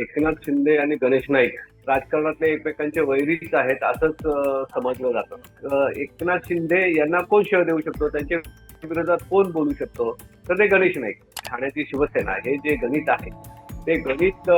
एकनाथ शिंदे आणि गणेश नाईक राजकारणातले एकमेकांचे वैरीच आहेत असंच समजलं जातं. एकनाथ शिंदे यांना कोण शेअर देऊ शकतो? त्यांच्या विरोधात कोण बोलू शकतो? तर ते गणेश नाईक. ठाण्याची शिवसेना हे जे गणित आहे ते गणित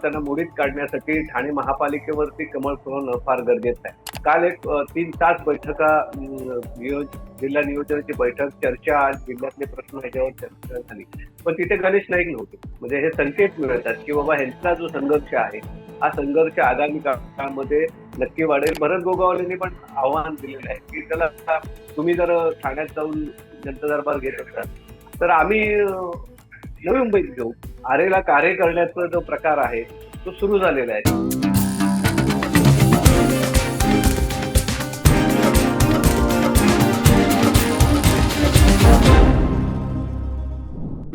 त्यांना मोडीत काढण्यासाठी ठाणे महापालिकेवरती कमळ फुलवणं फार गरजेचं आहे. काल एक तीन तास बैठका नियोज जिल्हा नियोजनाची बैठक चर्चा जिल्ह्यातले प्रश्न ह्याच्यावर चर्चा झाली. पण तिथे गणेश नाईक नव्हते. म्हणजे हे संकेत मिळतात की बाबा ह्यांचा जो संघर्ष आहे हा संघर्ष आगामी काळामध्ये नक्की वाढेल. भरत गोगावलेंनी पण आव्हान दिलेलं आहे की त्याला तुम्ही जर ठाण्यात जाऊन जनता दरबार घेत असाल तर आम्ही नवी मुंबईत घेऊ. आरेला कार्य करण्याचा जो प्रकार आहे तो सुरू झालेला आहे.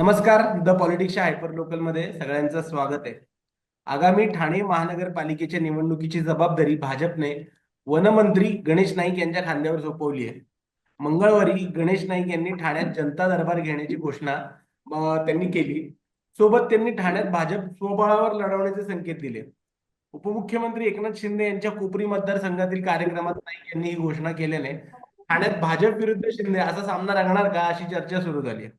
नमस्कार द पॉलिटिक्सच्या हायपर लोकलमध्ये सगळ्यांचं स्वागत आहे. आगामी ठाणे महानगरपालिकेच्या निवडणुकीची जबाबदारी भाजपने वनमंत्री गणेश नाईक यांच्या खांद्यावर सोपवली आहे. मंगळवारी गणेश नाईक यांनी ठाण्यात जनता दरबार घेण्याची घोषणा त्यांनी केली. सोबत त्यांनी ठाण्यात भाजप स्वबळावर लढवण्याचे संकेत दिले. उपमुख्यमंत्री एकनाथ शिंदे यांच्या कोपरी मतदारसंघातील कार्यक्रमात नाईक यांनी ही घोषणा केल्याने ठाण्यात भाजप विरुद्ध शिंदे असा सामना रंगणार का अशी चर्चा सुरू झाली आहे.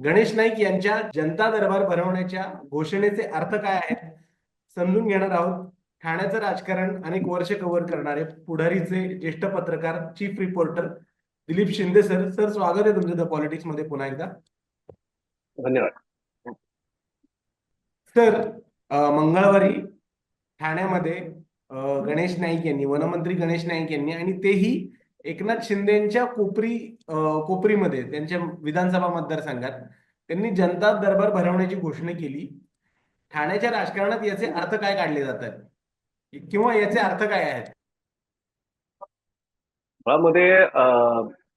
गणेश नाईक यांच्या जनता दरबार भरवण्याच्या घोषणेचे अर्थ काय आहेत समजून घेणार आहोत. ठाण्याचं राजकारण अनेक वर्ष कव्हर करणारे पुढारीचे ज्येष्ठ पत्रकार chief reporter Dilip Shinde sir sir स्वागत आहे तुमचं द पॉलिटिक्समध्ये पुन्हा एकदा. धन्यवाद. सर मंगळवारी ठाण्यामध्ये गणेश नाईक यांनी वनमंत्री गणेश नाईक यांनी आणि तेही एकनाथ शिंदेच्या कोपरी कोपरीमध्ये त्यांच्या विधानसभा मतदारसंघात त्यांनी जनता दरबार भरवण्याची घोषणा केली. ठाण्याच्या राजकारणात याचे अर्थ काय काढले जातात? किंवा याचे अर्थ काय आहेत? मध्ये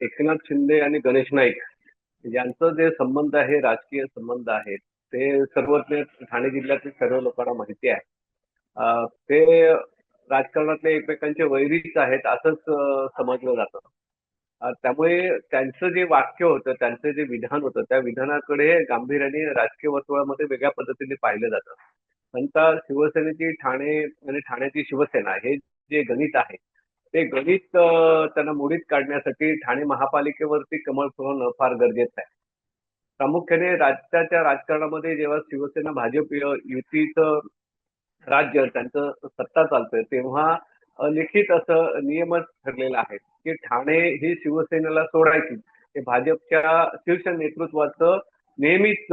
एकनाथ शिंदे आणि गणेश नाईक यांचं जे संबंध आहे राजकीय संबंध आहेत ते सर्वज्ञ ठाणे जिल्ह्यातील सर्व लोकांना माहिती आहे. ते राजकारणातले एकमेकांचे वैरीच आहेत असंच समजलं जातं. त्यामुळे त्यांचं जे वाक्य होतं त्यांचं जे विधान होतं त्या विधानाकडे गांभीर्याने राजकीय वर्तुळामध्ये वेगळ्या पद्धतीने पाहिलं जातं. नंतर शिवसेनेची ठाणे आणि ठाण्याची शिवसेना हे जे गणित आहे ते गणित त्यांना मोडीत काढण्यासाठी ठाणे महापालिकेवरती कमळ फुलवणं फार गरजेचं आहे. प्रामुख्याने राज्याच्या राजकारणामध्ये जेव्हा शिवसेना भाजप युतीचं राज्य त्यांचं सत्ता चालतंय तेव्हा लिखित असं नियमच ठरलेला आहे की ठाणे ही शिवसेनेला सोडायची. हे भाजपच्या शीर्ष नेतृत्वाचं नेहमीच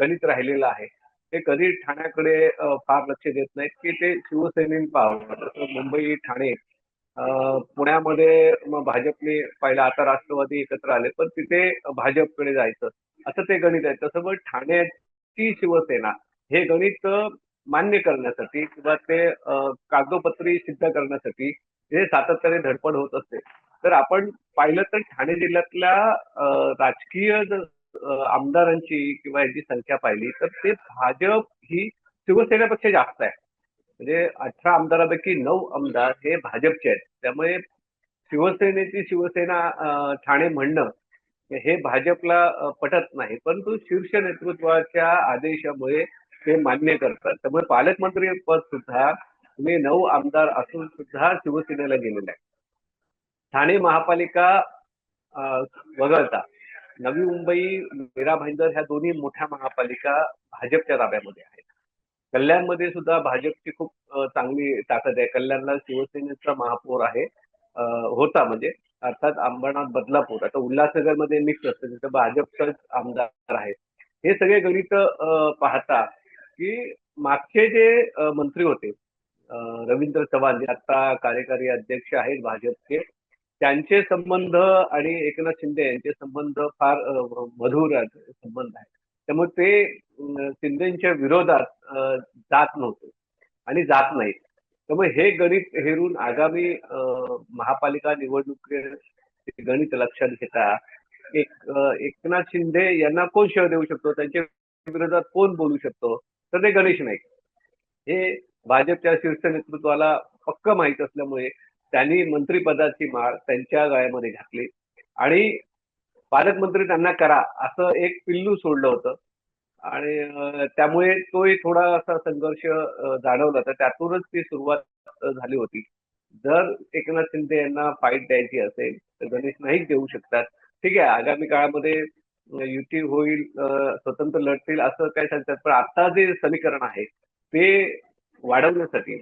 गणित राहिलेलं आहे. ते कधी ठाण्याकडे फार लक्ष देत नाहीत की ते शिवसेनेने पाहावं. मुंबई ठाणे पुण्यामध्ये भाजपने पहिला आता राष्ट्रवादी एकत्र आले पण तिथे भाजपकडे जायचं. असं ते गणित आहे. तसं मग ठाण्याची शिवसेना हे गणित मान्य करण्यासाठी किंवा ते कागदोपत्री सिद्ध करण्यासाठी हे सातत्याने धडपड होत असते. तर आपण पाहिलं तर ठाणे जिल्ह्यातल्या राजकीय आमदारांची किंवा यांची संख्या पाहिली तर ते भाजप ही शिवसेनेपेक्षा जास्त आहे. म्हणजे अठरा आमदारापैकी नऊ आमदार हे भाजपचे आहेत. त्यामुळे शिवसेनेची शिवसेना ठाणे म्हणणं हे भाजपला पटत नाही. परंतु शीर्ष नेतृत्वाच्या आदेशामुळे ते मान्य करतात. त्यामुळे पालकमंत्री पद सुद्धा तुम्ही नऊ आमदार असून सुद्धा शिवसेनेला गेलेले आहे ठाणे महापालिका वगळता नवी मुंबई मीरा भाईंदर ह्या दोन्ही मोठ्या महापालिका भाजपच्या ताब्यामध्ये आहेत. कल्याणमध्ये सुद्धा भाजपची खूप चांगली ताकद आहे. कल्याणला शिवसेनेचा महापौर आहे. होता म्हणजे अर्थात अंबरनाथ बदलापूर. आता उल्हासनगरमध्ये मिक्स असतं. तिथं भाजपचाच आमदार आहेत. हे सगळे गणित पाहता की मागचे जे मंत्री होते रवींद्र चव्हाण जे आता कार्यकारी अध्यक्ष आहेत भाजपचे त्यांचे संबंध आणि एकनाथ शिंदे यांचे संबंध फार मधुर संबंध आहेत. त्यामुळे ते शिंदेच्या विरोधात जात नव्हते आणि जात नाहीत. त्यामुळे हे गणित हेरून आगामी महापालिका निवडणुकीचे गणित लक्षात घेता एक एकनाथ शिंदे यांना कोण शह देऊ शकतो? त्यांच्या विरोधात कोण बोलू शकतो? तर ते गणेश नाईक. हे भाजपच्या शीर्ष नेतृत्वाला पक्क माहीत असल्यामुळे त्यांनी मंत्रिपदाची माळ त्यांच्या गळ्यामध्ये घातली. आणि पालकमंत्री त्यांना करा असं एक पिल्लू सोडलं होतं. आणि त्यामुळे तोही थोडा असा संघर्ष जाणवला. तर त्यातूनच ती सुरुवात झाली होती. जर एकनाथ शिंदे यांना फाईट द्यायची असेल तर गणेश नाईक देऊ शकतात. ठीक आहे आगामी काळामध्ये युती होईल स्वतंत्र लढतील असं काय सांगतात. पण आता जे समीकरण आहे ते वाढवण्यासाठी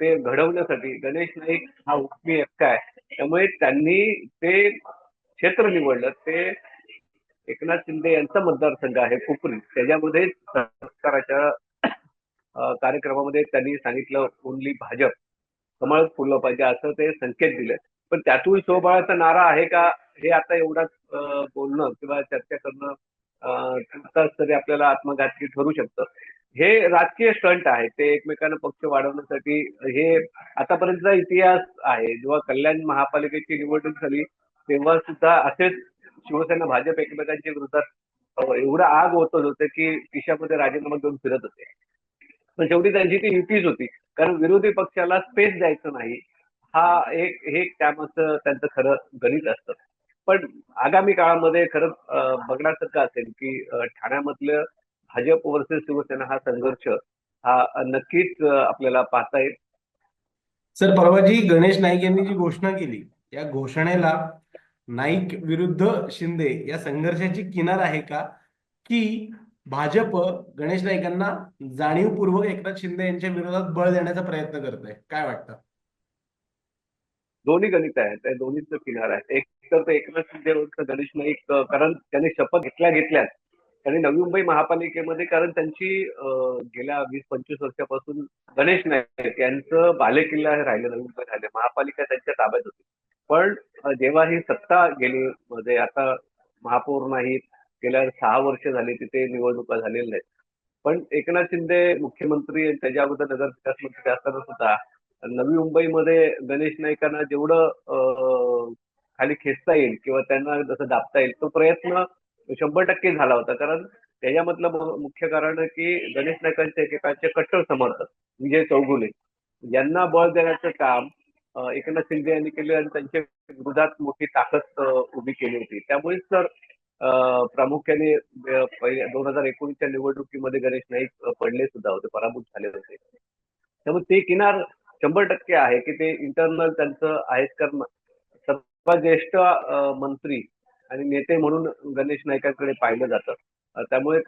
ते घडवण्यासाठी गणेश नाईक हा उद्मी हक्क आहे. त्यामुळे त्यांनी ते क्षेत्र निवडलं. ते एकनाथ शिंदे यांचा मतदारसंघ आहे कोपरी. त्याच्यामध्ये सरकाराच्या कार्यक्रमामध्ये त्यांनी सांगितलं ओनली भाजप. कमळ फुललं पाहिजे असं ते संकेत दिले. पण त्यातून स्वबळाचा नारा आहे का? हे आता एवढाच बोलणं किंवा चर्चा करणं तुर्तास तरी आपल्याला आत्मघातकी ठरू शकतं. हे राजकीय स्टंट आहे. ते एकमेकांना पक्ष वाढवण्यासाठी हे आतापर्यंतचा इतिहास आहे. जेव्हा कल्याण महापालिकेची निवडणूक झाली तेव्हा सुद्धा असेच शिवसेना भाजप एकमेकांच्या विरोधात एवढं आग ओतत होते की खिशामध्ये राजीनामा घेऊन फिरत होते. पण शेवटी त्यांची ती युतीच होती. कारण विरोधी पक्षाला स्पेस द्यायचं नाही. हा एक हे त्यामागचं त्यांचं खरं गणित असतं. पण आगामी काळामध्ये खरंच बघण्यासारखं असेल की ठाण्यामधलं भाजप वर्सेस शिवसेना हा संघर्ष हा नक्कीच आपल्याला पाहता येईल. सर परवा जी गणेश नाईक यांनी जी घोषणा केली या घोषणेला नाईक विरुद्ध शिंदे या संघर्षाची किनार आहे का? की भाजप गणेश नाईकांना जाणीवपूर्वक एकनाथ शिंदे यांच्या विरोधात बळ देण्याचा प्रयत्न करत आहे काय वाटतं? दोन्ही गणित आहेत दोन्हीचं किनार आहे एक तर एकनाथ शिंदे गणेश नाईक कारण त्यांनी शपथ घेतल्या घेतल्याच त्यांनी नवी मुंबई महापालिकेमध्ये कारण त्यांची गेल्या वीस पंचवीस वर्षापासून गणेश नाईक यांचं बालेकिल्ला राहिलं नवी मुंबई राहिले. महापालिका त्यांच्या ताब्यात होती. पण जेव्हा ही सत्ता गेली म्हणजे आता महापौर नाहीत गेल्या सहा वर्ष झाली तिथे निवडणुका झालेल्या नाहीत. पण एकनाथ शिंदे मुख्यमंत्री त्याच्या अगोदर नगर विकास मंत्री असताना सुद्धा नवी मुंबईमध्ये गणेश नाईकांना जेवढं खाली खेचता येईल किंवा त्यांना जसं दाबता येईल तो प्रयत्न शंभर टक्के झाला होता. कारण त्याच्यामधलं मुख्य कारण की गणेश नायकांचे एकेकांचे कट्टर समर्थक विजय चौगुले यांना बळ देण्याचं काम एकनाथ शिंदे यांनी केले आणि त्यांच्या विरोधात मोठी ताकद उभी केली होती. त्यामुळेच तर प्रामुख्याने दोन हजार एकोणीसच्या निवडणुकीमध्ये गणेश नाईक पडले सुद्धा होते पराभूत झाले होते. त्यामुळे ते किनार शंभर टक्के आहे की ते इंटरनल त्यांचं आहेच कारण किंवा ज्येष्ठ मंत्री आणि नेते म्हणून गणेश नाईकांकडे पाहिलं जातं. त्यामुळे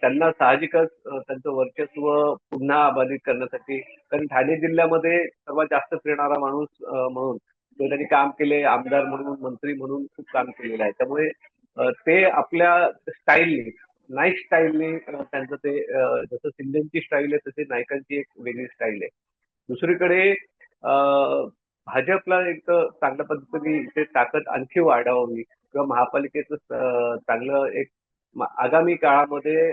त्यांना साहजिकच त्यांचं वर्चस्व पुन्हा अबाधित करण्यासाठी कारण ठाणे जिल्ह्यामध्ये सर्वात जास्त फिरणारा माणूस म्हणून किंवा त्यांनी काम केले आमदार म्हणून मंत्री म्हणून खूप काम केलेलं आहे. त्यामुळे ते आपल्या स्टाईलने नाईक स्टाईलने त्यांचं ते जसं शिंदेची स्टाईल आहे तशी नायकांची एक वेगळी स्टाईल आहे. दुसरीकडे भाजपला एक चांगल्या पद्धतीने ते ताकद आणखी वाढावी किंवा महापालिकेचं चांगलं एक आगामी काळामध्ये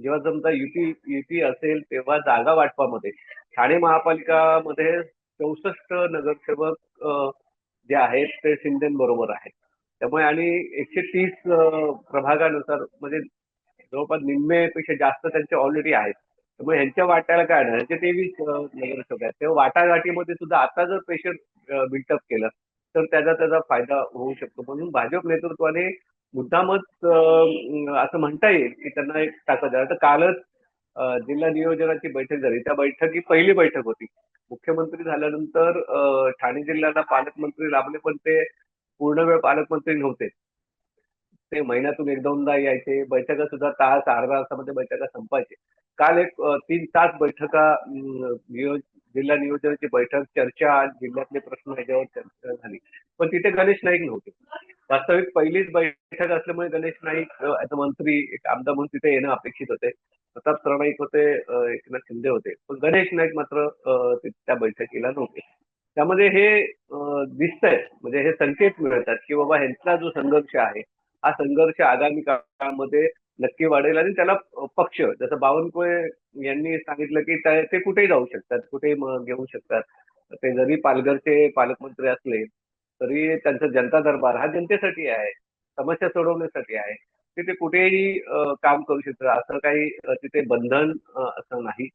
जेव्हा समजा युती युती असेल तेव्हा जागा वाटपामध्ये. ठाणे महापालिकामध्ये चौसष्ट नगरसेवक जे आहेत ते शिंदेबरोबर आहेत. त्यामुळे आणि एकशे तीस प्रभागानुसार म्हणजे जवळपास निम्मेपेक्षा जास्त त्यांचे ऑलरेडी आहेत. मग ह्यांच्या वाट्याला काय नाही तेवीस अं, नगरसेवक आहेत तेव्हा वाटाघाटीमध्ये सुद्धा आता जर प्रेशर बिल्टअप केलं तर त्याचा त्याचा फायदा होऊ शकतो. म्हणून भाजप नेतृत्वाने मुद्दामच असं म्हणता येईल की त्यांना एक टाका आहे आता कालच जिल्हा नियोजनाची बैठक झाली. त्या बैठकी पहिली बैठक होती. मुख्यमंत्री झाल्यानंतर ठाणे जिल्ह्याला पालकमंत्री लाभले पण ते पूर्ण वेळ पालकमंत्री नव्हते. ते महिन्यातून एक दोनदा यायचे. बैठका सुद्धा तास अर्धा तासामध्ये बैठका संपायचे. काल एक तीन तास बैठका नियोज जिल्हा नियोजनाची बैठक चर्चा जिल्ह्यातले प्रश्न ह्याच्यावर चर्चा झाली. पण तिथे गणेश नाईक नव्हते. वास्तविक पहिलीच बैठक असल्यामुळे गणेश नाईक ऍज अ मंत्री एक आमदार म्हणून तिथे येणं अपेक्षित होते. प्रताप सरनाईक होते एकनाथ शिंदे होते. पण गणेश नाईक मात्र त्या बैठकीला नव्हते. त्यामध्ये हे अं, दिसतंय. म्हणजे हे संकेत मिळतात की बाबा ह्यांचा जो संघर्ष आहे हा संघर्ष आगामी काळामध्ये नक्की वाढेल आणि त्याला पक्ष जसं बावनकुळे यांनी सांगितलं की ते कुठेही जाऊ शकतात कुठेही घेऊ शकतात. ते जरी पालघरचे पालकमंत्री असले तरी त्यांचा जनता दरबार हा जनतेसाठी आहे समस्या सोडवण्यासाठी आहे. ते ते कुठेही काम करू शकतात. असं काही तिथे बंधन असं नाही.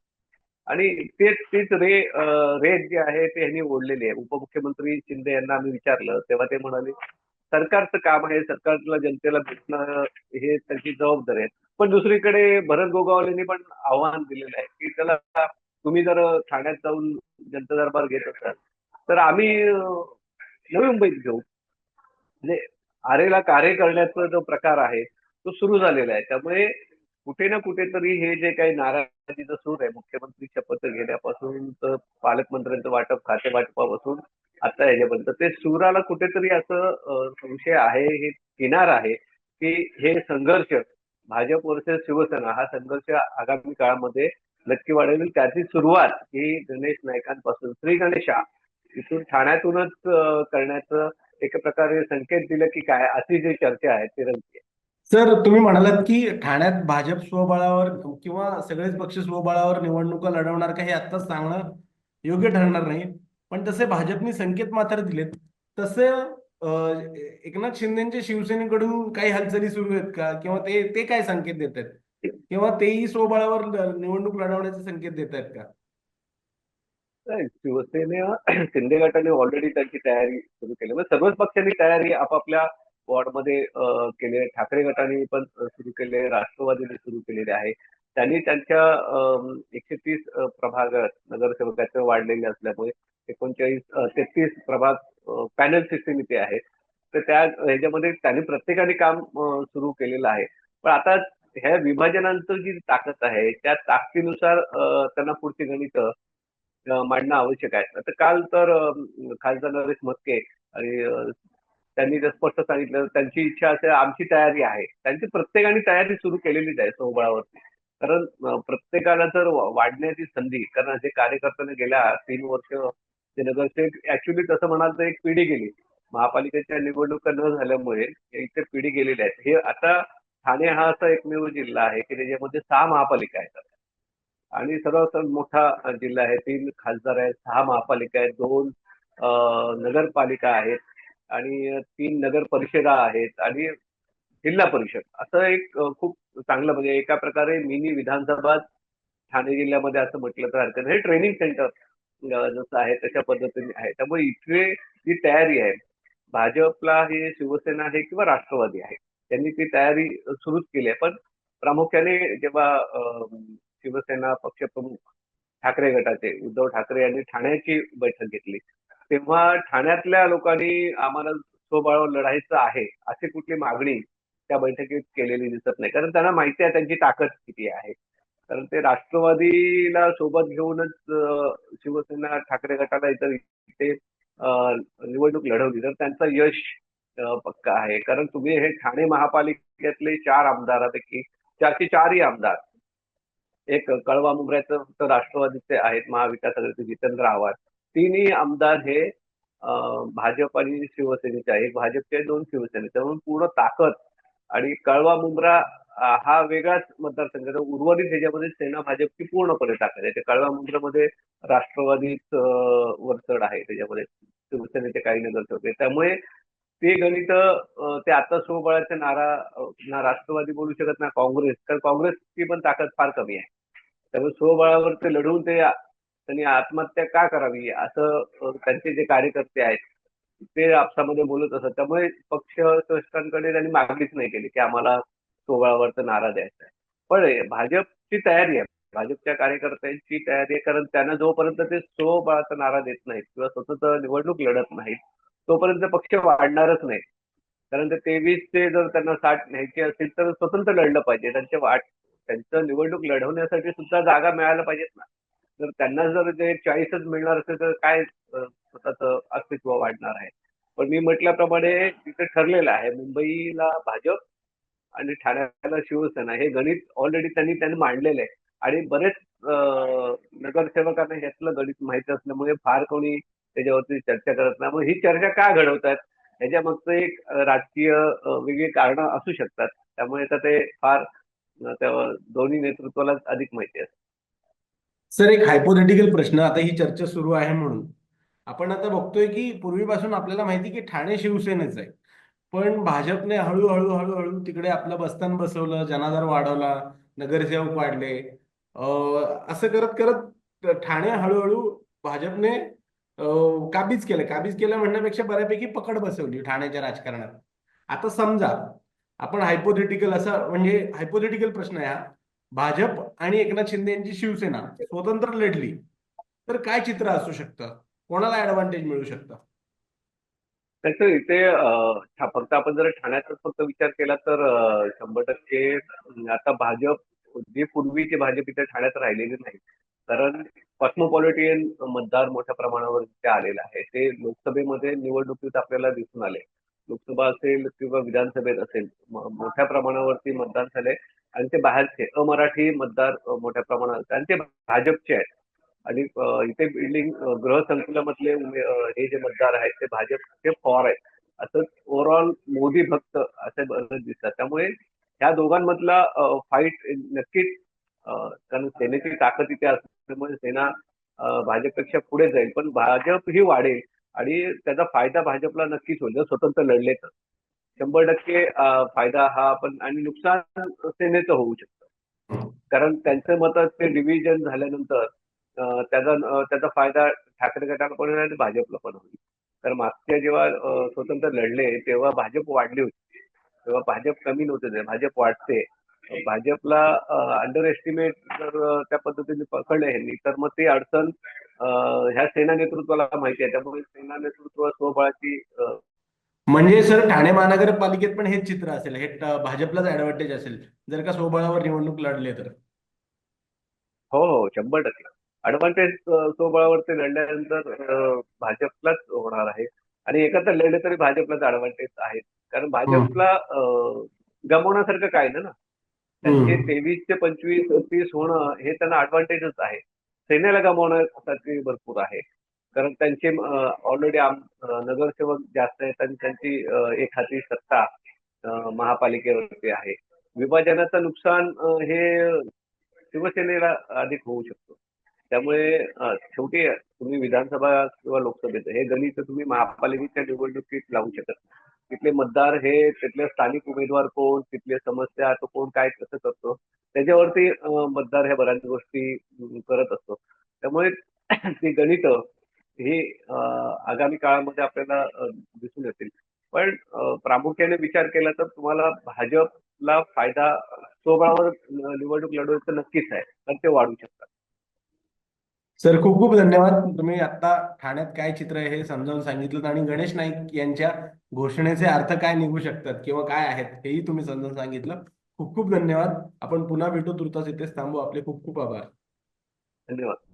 आणि तेच तेच रे अं, जे आहे ते ह्यांनी ओढलेली आहे. उपमुख्यमंत्री शिंदे यांना आम्ही विचारलं तेव्हा ते म्हणाले सरकारचं काम आहे सरकारला जनतेला भेटणं हे त्यांची जबाबदारी आहे. पण दुसरीकडे भरत गोगावलेंनी पण आव्हान दिलेलं आहे की त्याला तुम्ही जर ठाण्यात जाऊन जनता दरबार घेत असाल तर आम्ही नवी मुंबईत घेऊ. म्हणजे आरेला कार्य करण्याचा जो प्रकार आहे तो सुरू झालेला आहे. त्यामुळे कुठे ना कुठेतरी हे जे काही नाराजीचं सूर आहे मुख्यमंत्री शपथ घेण्यापासून तर पालकमंत्र्यांचं वाटप खाते वाटपापासून आता याच्यापर्यंत ते सुराला कुठेतरी असं विषय संशय आहे हे किनार आहे की हे संघर्ष भाजप वर्सेस शिवसेना हा संघर्ष आगामी काळामध्ये नक्की वाढेल. त्याची सुरुवात ही गणेश नायकांपासून श्री गणेशा इथून ठाण्यातूनच करण्याचं एका प्रकारे संकेत दिलं की काय अशी जी चर्चा आहे ती रंगते सर तुम्ही म्हणालात की ठाण्यात भाजप स्वबळावर किंवा सगळेच पक्ष स्वबळावर निवडणुका लढवणार का हे आत्ताच सांगणं योग्य ठरणार नाही. पण तसे भाजपने संकेत मात्र दिलेत. तसे एकनाथ शिंदेच्या शिवसेनेकडून काही हालचाली सुरू आहेत का? किंवा ते ते काय संकेत देत आहेत? किंवा तेही स्वबळावर निवडणूक लढवण्याचे संकेत देत आहेत का? नाही, शिवसेना शिंदे गटाने ऑलरेडी त्यांची तयारी सुरू केली. म्हणजे सर्वच पक्षांनी तयारी आपापल्या वॉर्डमध्ये अं, ठाकरे गटाने पण सुरू केले राष्ट्रवादीने सुरू केलेले आहे. त्यांनी त्यांच्या एकशे तीस प्रभाग नगरसेवकाचे वाढलेले असल्यामुळे एकोणचाळीस तेहतीस प्रभाग पॅनल सिस्टीम इथे आहे तर त्या ह्याच्यामध्ये त्यांनी प्रत्येकाने काम सुरू केलेलं आहे. पण आता ह्या विभाजनांचं जी ताकद आहे त्या ताकदीनुसार त्यांना पुढची गणित मांडणं आवश्यक आहे. आता काल तर खासदार नरेश मस्के आणि त्यांनी जर स्पष्ट सांगितलं त्यांची इच्छा असेल आमची तयारी आहे. त्यांची प्रत्येकाने तयारी सुरू केलेलीच आहे सोबळावरती कारण प्रत्येकाला जर वाढण्याची संधी कारण जे कार्यकर्त्यांनी गेल्या तीन वर्ष ते नगरसेवक ऍक्च्युली तसं म्हणाल तर एक पिढी गेली. महापालिकेच्या निवडणुका न झाल्यामुळे इथे पिढी गेलेली आहेत. हे आता ठाणे हा असा एकमेव जिल्हा आहे की त्याच्यामध्ये सहा महापालिका आहेत. आणि सर्वात मोठा जिल्हा आहे तीन खासदार आहेत सहा महापालिका आहेत दोन नगरपालिका आहेत आणि तीन नगर परिषदा आहेत आणि जिल्हा परिषद. असं एक खूप चांगलं म्हणजे एका प्रकारे मिनी विधानसभा ठाणे जिल्ह्यामध्ये असं म्हटलं तर हरकत हे ट्रेनिंग सेंटर जसं आहे तशा पद्धतीने आहे. त्यामुळे इथे जी तयारी आहे भाजपला हे शिवसेना आहे किंवा राष्ट्रवादी आहे त्यांनी ती तयारी सुरूच केली आहे. पण प्रामुख्याने जेव्हा शिवसेना पक्षप्रमुख ठाकरे गटाचे उद्धव ठाकरे यांनी ठाण्याची बैठक घेतली तेव्हा ठाण्यातल्या लोकांनी आम्हाला स्वबळावर लढायचं आहे अशी कुठली मागणी त्या बैठकीत केलेली दिसत नाही. कारण त्यांना माहिती आहे त्यांची ताकद किती आहे. कारण ते राष्ट्रवादीला सोबत घेऊनच शिवसेना ठाकरे गटाला इतर इथे निवडणूक लढवली. तर त्यांचं यश पक्का आहे. कारण तुम्ही हे ठाणे महापालिकेतले चार आमदारापैकी चारशे चारही आमदार. एक कळवा मुंबऱ्याचं तर राष्ट्रवादीचे आहेत महाविकास आघाडीचे जितेंद्र आव्हाड. तिन्ही आमदार हे भाजप आणि शिवसेनेचे आहे एक भाजपचे दोन शिवसेनेचे म्हणून पूर्ण ताकद आणि कळवा मुंब्रा हा वेगळाच मतदारसंघ आहे. उर्वरित ह्याच्यामध्ये सेना भाजपची पूर्णपणे ताकद आहे. कळवा मुंब्रामध्ये राष्ट्रवादीच वरचढ आहे त्याच्यामध्ये. शिवसेनेचे काही नगरसेवक त्यामुळे ते गणित ते आता स्वबळाचे नारा ना राष्ट्रवादी बोलू शकत ना काँग्रेस. कारण काँग्रेसची पण ताकद फार कमी आहे. त्यामुळे स्वबळावर ते लढवून ते त्यांनी आत्महत्या का करावी? असं त्यांचे जे कार्यकर्ते आहेत ते आपसामध्ये बोलत असत त्यामुळे पक्ष श्रेष्ठांकडे त्यांनी मागणीच नाही केली की आम्हाला स्वबळावरचा नारा द्यायचा आहे. पण भाजपची तयारी आहे. भाजपच्या कार्यकर्त्यांची तयारी आहे कारण त्यांना जोपर्यंत ते स्वबळाचा नारा देत नाहीत किंवा स्वतंत्र निवडणूक लढत नाहीत तोपर्यंत पक्ष वाढणारच नाही. कारण ते तेवीस ते जर त्यांना साठ न्यायची असेल तर स्वतंत्र लढलं पाहिजे. त्यांच्या वाट त्यांचं निवडणूक लढवण्यासाठी सुद्धा जागा मिळायला पाहिजेत ना. जर त्यांना जर ते चाळीसच मिळणार असेल तर काय स्वतःच अस्तित्व वाढणार आहे? पण मी म्हटल्याप्रमाणे तिथे ठरलेलं आहे. मुंबईला भाजप आणि ठाण्याला शिवसेना हे गणित ऑलरेडी त्यांनी त्यांनी मांडलेलं आहे. आणि बरेच नगरसेवकांना ह्यातलं गणित माहिती असल्यामुळे फार कोणी त्याच्यावरती चर्चा करत नाही. मग ही चर्चा का घडवतात? ह्याच्या मागचं एक राजकीय वेगळी कारण असू शकतात. त्यामुळे आता ते फार त्या दोन्ही नेतृत्वाला अधिक माहिती असते. सर एक हायपोथेटिकल प्रश्न. आता ही चर्चा सुरू आहे म्हणून. आपण आता बघतोय की पूर्वीपासून आपल्याला माहिती की ठाणे शिवसेनेच आहे. पण भाजपने हळूहळू हळूहळू तिकडे आपलं बस्तान बसवलं जनाधार वाढवला नगरसेवक वाढले. असं करत करत ठाणे हळूहळू भाजपने काबीज केलं. काबीज केलं म्हणण्यापेक्षा बऱ्यापैकी पकड बसवली ठाण्याच्या राजकारणात. आता समजा आपण हायपोथेटिकल असं म्हणजे हायपोथेटिकल प्रश्न आहे हा. भाजप आणि एकनाथ शिंदे यांची शिवसेना स्वतंत्र लढली तर काय चित्र असू शकतं? कोणाला ऍडव्हान्टेज मिळू शकतं? त्याचं इथे फक्त आपण जर ठाण्याचाच फक्त विचार केला तर शंभर टक्के आता भाजप जे पूर्वी ते भाजप इथे ठाण्यात राहिलेले नाही कारण कॉस्मोपॉलिटियन मतदार मोठ्या प्रमाणावर ते आलेला आहे ते लोकसभेमध्ये निवडणुकीत आपल्याला दिसून आले. लोकसभा असेल किंवा विधानसभेत असेल मोठ्या प्रमाणावरती मतदान झाले आणि ते बाहेरचे अमराठी मतदार मोठ्या प्रमाणात आणि ते भाजपचे आहेत. आणि इथे बिल्डिंग गृह संकुलामधले हे जे मतदार आहेत ते भाजपचे फॉर आहेत. असं ओव्हरऑल मोदी भक्त असे बरेच दिसतात. त्यामुळे ह्या दोघांमधला फाईट नक्कीच कारण सेनेची ताकद इथे असल्यामुळे सेना भाजपपेक्षा पुढे जाईल. पण भाजप ही वाढेल आणि त्याचा फायदा भाजपला नक्कीच होईल. स्वतंत्र लढले तर शंभर टक्के फायदा हा आपण आणि नुकसान सेनेचं होऊ शकतं. कारण त्यांचं मतात ते डिव्हिजन झाल्यानंतर त्याचा त्याचा फायदा ठाकरे गटाला पण होईल आणि भाजपला पण होईल. तर मागच्या जेव्हा स्वतंत्र लढले तेव्हा भाजप वाढली होती. तेव्हा भाजप कमी नव्हते भाजप वाढते. भाजपला अंडर एस्टिमेट जर त्या पद्धतीने पकडले ह्यांनी तर मग ती अडचण ह्या सेना नेतृत्वाला माहिती आहे. त्यामुळे सेना नेतृत्व स्वबळाची म्हणजे सर ठाणे महानगरपालिकेत पण हेच चित्र असेल. हे भाजपलाच ऍडव्हान्टेज असेल. जर का स्वबळावर निवडणूक लढले तर. हो हो. शंभर टक्के. ऍडव्हान्टेज स्वबळावरती लढल्यानंतर अं, भाजपलाच होणार आहे. आणि एकत्र लढले तरी भाजपलाच ऍडव्हान्टेज आहे. कारण भाजपला गमावण्यासारखं काय ना त्यांचे. तेवीस ते पंचवीस तीस होणं हे त्यांना ऍडव्हान्टेजच आहे. सेनेला गमावण्यासाठी भरपूर आहे. कारण त्यांचे ऑलरेडी नगरसेवक जास्त आहेत आणि त्यांची एक हाती सत्ता महापालिकेवरती आहे. विभाजनाचं नुकसान हे शिवसेनेला अधिक होऊ शकतो. त्यामुळे शेवटी तुम्ही विधानसभा किंवा लोकसभेत हे गणित तुम्ही महापालिकेच्या निवडणुकीत लावू शकत नाही. तिथले मतदार हे तिथले स्थानिक उमेदवार कोण तिथले समस्या तो कोण काय कसं करतो त्याच्यावरती मतदार ह्या बऱ्याच गोष्टी करत असतो. त्यामुळे ती गणित ही आगामी काळामध्ये आपल्याला दिसून येतील. पण प्रामुख्याने विचार केला तर तुम्हाला भाजपला फायदा स्वबळावर निवडणूक लढवायचं नक्कीच आहे कारण ते वाढू शकतात. सर खूप खूप धन्यवाद. तुम्ही आता ठाण्यात काय चित्र आहे हे समजावून सांगितलं आणि गणेश नाईक यांच्या घोषणेचे अर्थ काय निघू शकतात किंवा काय आहेत हेही तुम्ही समजावून सांगितलं. खूप खूप धन्यवाद. आपण पुन्हा भेटू तुर्तास इथेच थांबू. आपले खूप खूप आभार. धन्यवाद.